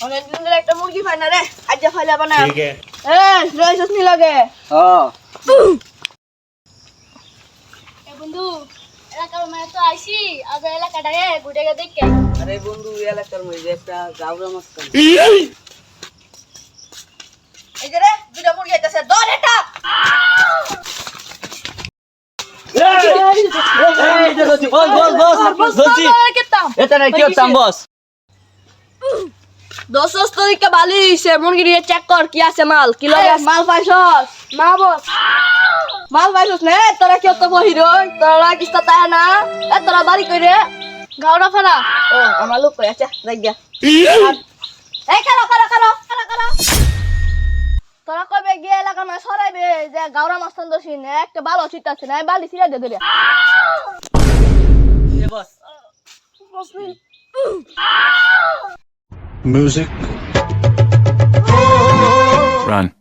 অনেকদিন মুরগি ফাই বন্ধু এলাকার মানে তো আইছি একটা এটা নাই কি বস দশ দশ তরিকা বালি সে মুরগি দিয়ে চেক কর কি আছে মাল কি লাগে মাল পাইছস? মা বস মাল পাইছস নে? তোরা কি অত বহির তোরা কিস্তা তাই না? এ তোরা বাড়ি কইরে গাওড়া ফাড়া? ও আমার লোক কই আচ্ছা যাই গিয়া। এই কারও কারও কারও কারও কারও তোরা কবে গিয়ে এলাকা মাছ সরাইবে? যে গাওরা মাছ তন্দ সিন একটা ভালো চিত আছে না বালি ছিড়া দে ধরে এ বস। Music. Run.